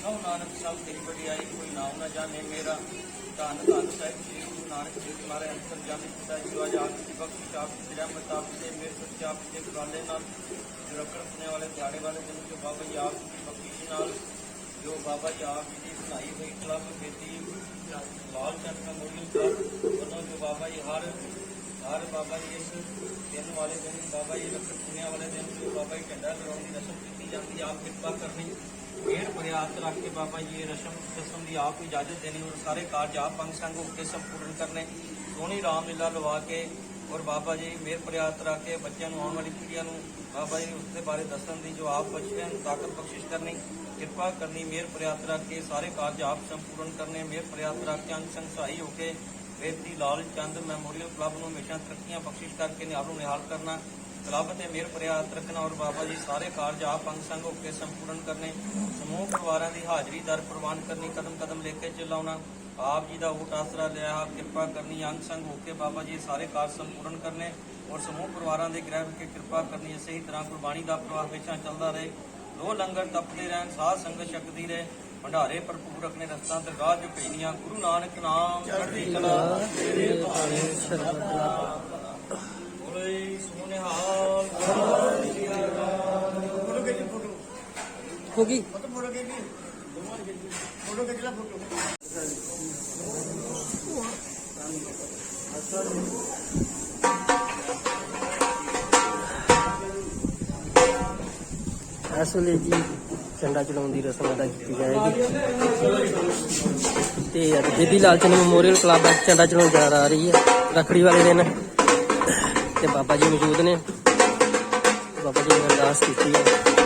ਤੇਰਾ ਕਉ ਨਾਨਕ ਸਭ ਤੇਰੀ ਵਡਿਆਈ ਕੋਈ ਨਾਮ ਨਾ ਜਾਣੇ ਮੇਰਾ ਧੰਨ ਧੰਨ ਸਾਹਿਬ ਸ੍ਰੀ ਗੁਰੂ ਨਾਨਕ ਦੇਵ ਜੀ ਮਹਾਰਾਜ, ਅੰਤਰ ਜਾਣੇ ਪਿਤਾ ਜੀ, ਜੋ ਆਜ਼ਾਦ ਦੀ ਬਖਸ਼ਿਸ਼ ਆਪ ਦੀ ਰਹਿਮਤ ਦੇ ਮੇਰੇ ਸੱਚੇ ਆਪ ਦੇ ਕਾਲੇ ਨਾਲ ਜੋ ਰੱਖਣ ਸੁਣੇ ਵਾਲੇ, ਦਿਹਾੜੇ ਵਾਲੇ ਦਿਨ ਜੋ ਬਾਬਾ ਜੀ ਆਪ ਦੀ ਬਖਸ਼ਿਸ਼ ਨਾਲ ਜੋ ਬਾਬਾ ਜੀ ਆਪ ਜੀ ਦੀ ਬਣਾਈ ਹੋਈ club Bedi Lal Chand memorial club ਵੱਲੋਂ ਜੋ ਬਾਬਾ ਜੀ ਹਰ ਹਰ ਬਾਬਾ ਜੀ ਇਸ ਦਿਨ ਵਾਲੇ ਦਿਨ, ਬਾਬਾ ਜੀ ਰੱਖਣ ਸੁਣੇ ਵਾਲੇ ਦਿਨ ਜੋ ਬਾਬਾ ਜੀ ਝੰਡਾ ਲਗਾਉਣ ਦੀ ਰਸਮ ਕੀਤੀ ਜਾਂਦੀ, ਆਪ ਕਿਰਪਾ ਕਰਨੀ। ਮਿਹਰ ਪ੍ਰਿਆਤ ਰੱਖ ਕੇ ਬਾਬਾ ਜੀ, ਇਹ ਰਸਮ ਰਸਮ ਦੀ ਆਪ ਇਜਾਜ਼ਤ ਦੇਣੀ, ਔਰ ਸਾਰੇ ਕਾਰਜ ਆਪ ਅੰਗ ਸੰਗ ਹੋ ਕੇ ਸੰਪੂਰਨ ਕਰਨੇ। ਸੋਹਣੀ ਰਾਮ ਲੀਲਾ ਲਵਾ ਕੇ, ਔਰ ਬਾਬਾ ਜੀ ਮਿਹਰ ਪ੍ਰਿਆਤ ਰੱਖ ਕੇ ਬੱਚਿਆਂ ਨੂੰ, ਆਉਣ ਵਾਲੀ ਪੀੜ੍ਹੀਆਂ ਨੂੰ, ਬਾਬਾ ਜੀ ਉਸ ਦੇ ਬਾਰੇ ਦੱਸਣ ਦੀ ਜੋ ਆਪ ਬੱਚਿਆਂ ਨੂੰ ਤਾਕਤ ਬਖਸ਼ਿਸ਼ ਕਰਨੀ, ਕਿਰਪਾ ਕਰਨੀ ਮਿਹਰ ਪ੍ਰਿਆਤ ਰੱਖ ਕੇ ਸਾਰੇ ਕਾਰਜ ਆਪ ਸੰਪੂਰਨ ਕਰਨੇ ਮਿਹਰ ਪ੍ਰਿਆਤ ਰੱਖ ਕੇ ਅੰਗ ਸੰਗ ਸਹਾਈ ਹੋ ਕੇ ਬੇਦੀ ਲਾਲ ਚੰਦ ਮੈਮੋਰੀਅਲ ਕਲੱਬ ਨੂੰ ਹਮੇਸ਼ਾ ਤਰੱਕੀਆਂ ਬਖਸ਼ਿਸ਼ ਕਰਕੇ ਨਿਹਾਲ ਨੂੰ ਨਿਹਾਲ ਕਰਨਾ ਕਲੱਬ ਤੇ ਮਿਹਰ ਪ੍ਰਿਆਤ ਰੱਖਣਾ ਬਾਬਾ ਜੀ ਸਾਰੇ ਕਾਰਜ ਆਪ ਅੰਗ ਸੰਗ ਹੋ ਕੇ ਸੰਪੂਰਨ ਕਰਨੇ, ਸਮੂਹ ਪਰਿਵਾਰਾਂ ਦੀ ਹਾਜ਼ਰੀ ਦਰ ਪ੍ਰਵਾਨ ਕਰਨੀ ਕਦਮ ਕਦਮ ਲੈ ਕੇ ਚਲਾਉਣਾ ਆਪ ਜੀ ਦਾ ਓਟ ਆਸਰਾ ਲਿਆ ਕਿਰਪਾ ਕਰਨੀ, ਅੰਗ ਸੰਗ ਹੋ ਕੇ ਬਾਬਾ ਜੀ ਸਾਰੇ ਕਾਰਜ ਸੰਪੂਰਨ ਕਰਨੇ ਔਰ ਸਮੂਹ ਪਰਿਵਾਰਾਂ ਦੇ ਗ੍ਰਹਿ ਵਿਖੇ ਕਿਰਪਾ ਕਰਨੀ ਸਹੀ ਤਰ੍ਹਾਂ ਕੁਰਬਾਨੀ ਦਾ ਪ੍ਰਵਾਹ ਹਮੇਸ਼ਾ ਚੱਲਦਾ ਰਹੇ। ਲੋ ਲੰਗਰ ਤਪਦੇ ਰਹਿਣ, ਸਾਧ ਸੰਗਤ ਛਕਦੀ ਰਹੇ, ਭੰਡਾਰੇ ਭਰਪੂਰ ਆਪਣੇ ਰਸਤਾ, ਦਰਗਾਹ ਚ ਜੋ ਭੇਜੀਆਂ ਗੁਰੂ ਨਾਨਕ ਨਾਮ ਚੜ੍ਹਦੀ ਕਲਾ। ਤੇਰੇ ਭਾਣੇ ਬੋਲੇ ਹੋ ਗਈ ਇਸ ਵੇਲੇ ਜੀ ਝੰਡਾ ਚਲਾਉਣ ਦੀ ਰਸਮ ਅਦਾ ਕੀਤੀ ਜਾਏਗੀ ਤੇ ਅੱਜ ਬੇਦੀ ਲਾਲਚੰਦ ਮੈਮੋਰੀਅਲ ਕਲੱਬ ਵਿੱਚ ਝੰਡਾ ਚਲਾਉਣ ਜਾ ਰਹੀ ਹੈ ਰੱਖੜੀ ਵਾਲੇ ਦਿਨ ਤੇ ਬਾਬਾ ਜੀ ਮੌਜੂਦ ਨੇ ਬਾਬਾ ਜੀ ਨੇ ਅਰਦਾਸ ਕੀਤੀ ਹੈ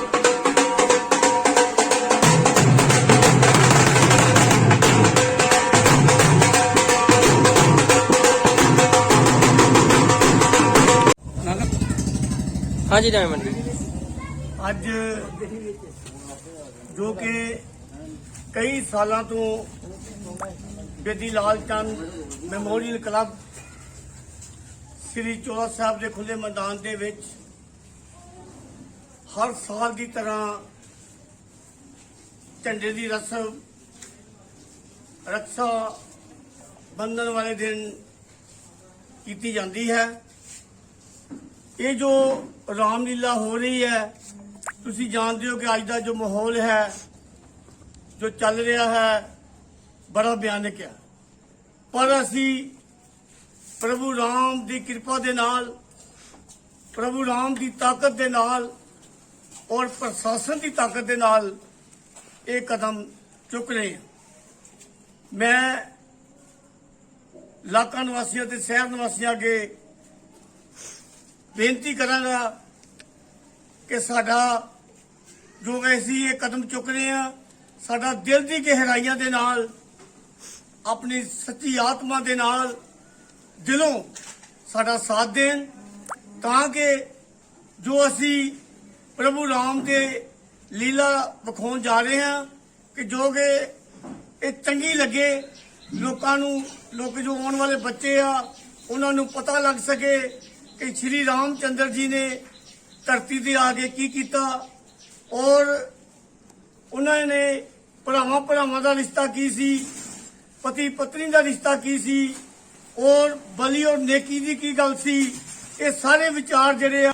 ਹਾਂਜੀ ਡਾਇਮੰਡ ਜੀ ਅੱਜ ਜੋ ਕਿ ਕਈ ਸਾਲਾਂ ਤੋਂ ਬੇਦੀ ਲਾਲ ਚੰਦ ਮੈਮੋਰੀਅਲ ਕਲੱਬ ਸ੍ਰੀ ਚੋਲਾ ਸਾਹਿਬ ਦੇ ਖੁੱਲੇ ਮੈਦਾਨ ਦੇ ਵਿੱਚ ਹਰ ਸਾਲ ਦੀ ਤਰ੍ਹਾਂ ਝੰਡੇ ਦੀ ਰਸਮ ਰੱਖਾ ਬੰਧਨ ਵਾਲੇ ਦਿਨ ਕੀਤੀ ਜਾਂਦੀ ਹੈ। ਇਹ ਜੋ ਰਾਮਲੀਲਾ ਹੋ ਰਹੀ ਹੈ। ਤੁਸੀਂ ਜਾਣਦੇ ਹੋ ਕਿ ਅੱਜ ਦਾ ਜੋ ਮਾਹੌਲ ਹੈ, ਜੋ ਚੱਲ ਰਿਹਾ ਹੈ, ਬੜਾ ਭਿਆਨਕ ਹੈ। ਪਰ ਅਸੀਂ ਪ੍ਰਭੂ ਰਾਮ ਦੀ ਕਿਰਪਾ ਦੇ ਨਾਲ, ਪ੍ਰਭੂ ਰਾਮ ਦੀ ਤਾਕਤ ਦੇ ਨਾਲ ਔਰ ਪ੍ਰਸ਼ਾਸਨ ਦੀ ਤਾਕਤ ਦੇ ਨਾਲ ਇਹ ਕਦਮ ਚੁੱਕ ਰਹੇ ਹਾਂ। ਮੈਂ ਇਲਾਕਾ ਨਿਵਾਸੀਆਂ ਤੇ ਸ਼ਹਿਰ ਨਿਵਾਸੀਆਂ ਅੱਗੇ ਬੇਨਤੀ ਕਰਾਂਗਾ ਕਿ ਸਾਡਾ ਜੋ ਅਸੀਂ ਇਹ ਕਦਮ ਚੁੱਕ ਰਹੇ ਹਾਂ, ਸਾਡਾ ਦਿਲ ਦੀ ਗਹਿਰਾਈਆਂ ਦੇ ਨਾਲ, ਆਪਣੀ ਸੱਚੀ ਆਤਮਾ ਦੇ ਨਾਲ ਦਿਲੋਂ ਸਾਡਾ ਸਾਥ ਦੇਣ, ਤਾਂ ਕਿ ਜੋ ਅਸੀਂ ਪ੍ਰਭੂ ਰਾਮ ਦੇ ਲੀਲਾ ਵਿਖਾਉਣ ਜਾ ਰਹੇ ਹਾਂ, ਕਿ ਜੋ ਕਿ ਇਹ ਚੰਗੀ ਲੱਗੇ, ਲੋਕਾਂ ਨੂੰ, ਲੋਕ ਜੋ ਆਉਣ ਵਾਲੇ ਬੱਚੇ ਆ, ਉਹਨਾਂ ਨੂੰ ਪਤਾ ਲੱਗ ਸਕੇ ਕਿ ਸ਼੍ਰੀ ਰਾਮ ਚੰਦਰ ਜੀ ਨੇ ਧਰਤੀ ਤੇ ਆ ਕੇ ਕੀ ਕੀਤਾ ਔਰ ਉਹਨਾਂ ਨੇ ਭਰਾਵਾਂ ਭਰਾਵਾਂ ਦਾ ਰਿਸ਼ਤਾ ਕੀ ਸੀ, ਪਤੀ ਪਤਨੀ ਦਾ ਰਿਸ਼ਤਾ ਕੀ ਸੀ ਔਰ ਬਲੀ ਔਰ ਨੇਕੀ ਦੀ ਕੀ ਗੱਲ ਸੀ, ਇਹ ਸਾਰੇ ਵਿਚਾਰ ਜਿਹੜੇ ਆ